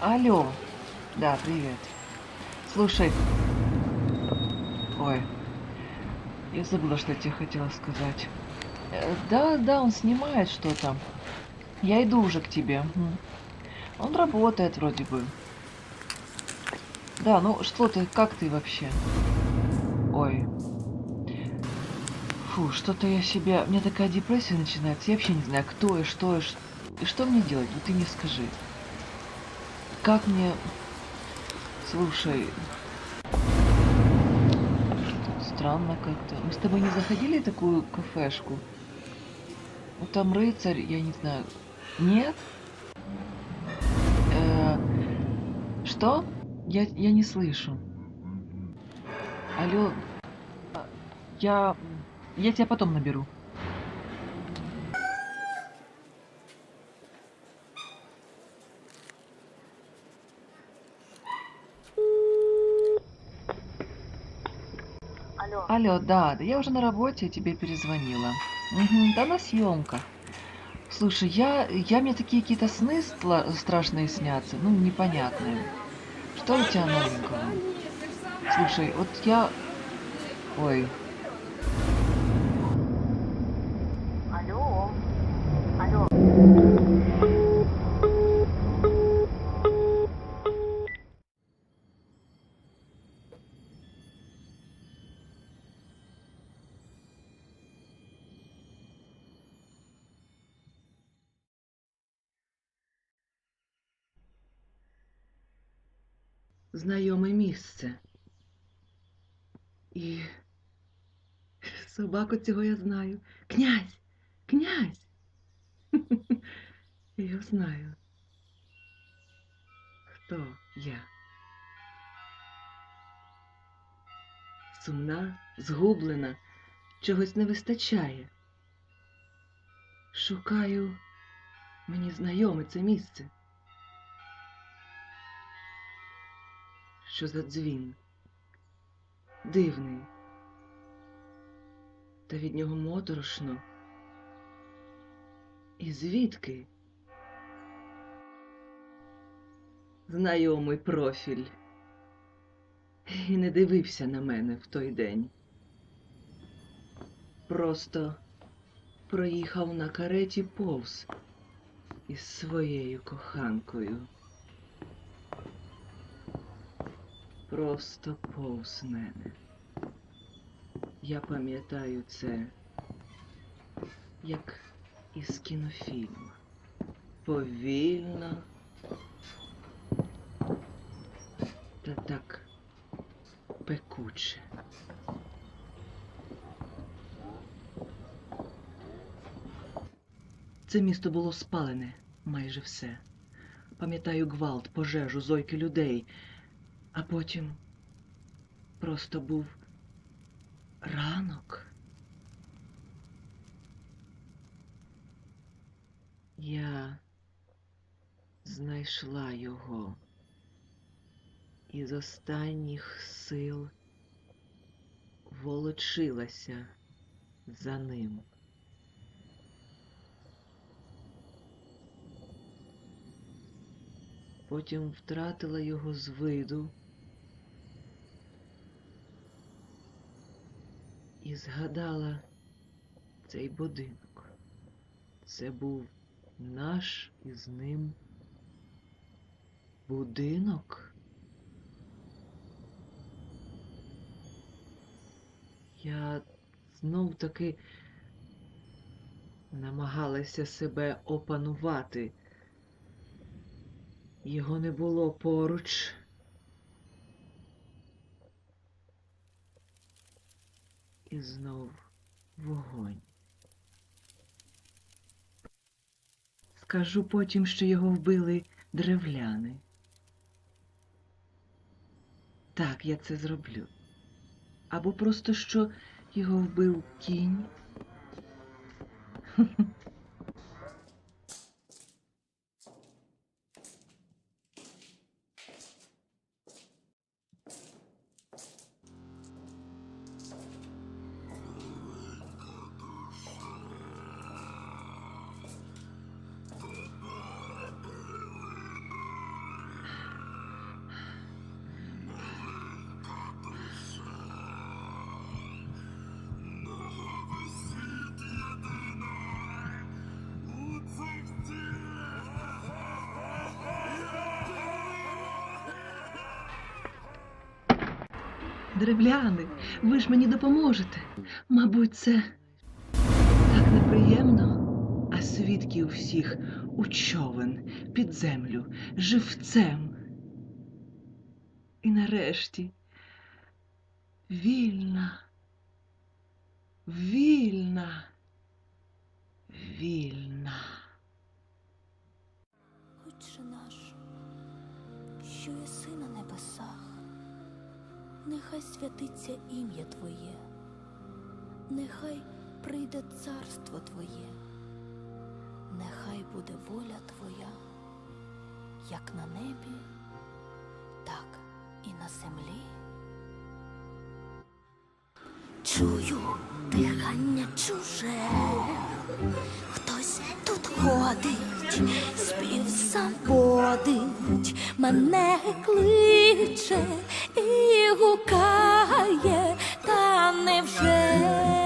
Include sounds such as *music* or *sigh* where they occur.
Алло. Да, привет. Слушай. Ой. Я забыла, что я тебе хотела сказать. Э, Да, да, он снимает что-то. Я иду уже к тебе. Он работает вроде бы. Да, ну что ты, как ты вообще? Ой. Фу, что-то я себя... У меня такая депрессия начинается. Я вообще не знаю, кто и что, и, ш- и что мне делать. Вот ты мне скажи. Как мне... Слушай... Странно как-то. Мы с тобой не заходили в такую кафешку? Ну там рыцарь, я не знаю. Нет? Э, Что? Я, я не слышу. Алло. Я... Я тебя потом наберу. Алло, да, я уже на работе, я тебе перезвонила. Мгм, да на съемках. Слушай, я, я мне такие какие-то сны страшные снятся, ну непонятные. Что у тебя новенького? Слушай, вот я... Ой, знайоме місце. І собаку цього я знаю. Князь! Князь! *laughs* Я знаю. Хто я? Сумна, згублена, чогось не вистачає. Шукаю мені знайоме це місце. Що за дзвін? Дивний. Та від нього моторошно. І звідки? Знайомий профіль. І не дивився на мене в той день. Просто проїхав на кареті повз із своєю коханкою. Просто повз мене. Я пам'ятаю це, як із кінофільму. Повільно. Та так пекуче. Це місто було спалене майже все. Пам'ятаю гвалт, пожежу, зойки людей, а потім просто був ранок. Я знайшла його і з останніх сил волочилася за ним. Потім втратила його з виду і згадала цей будинок. Це був наш із ним будинок. Я знов таки намагалася себе опанувати. Його не було поруч. І знов вогонь. Скажу потім, що його вбили древляни. Так, я це зроблю. Або просто що його вбив кінь. *laughs* древляни, ви ж мені допоможете. Мабуть, це так неприємно. А свідків всіх у човен, під землю, живцем. І нарешті вільна, вільна, вільна. Отче наш, що єси на небесах, нехай святиться ім'я Твоє, нехай прийде царство Твоє, нехай буде воля Твоя, як на небі, так і на землі. Чую дихання чуже. Хтось тут ходить, спів заводить, мене кличе і гукає, та невже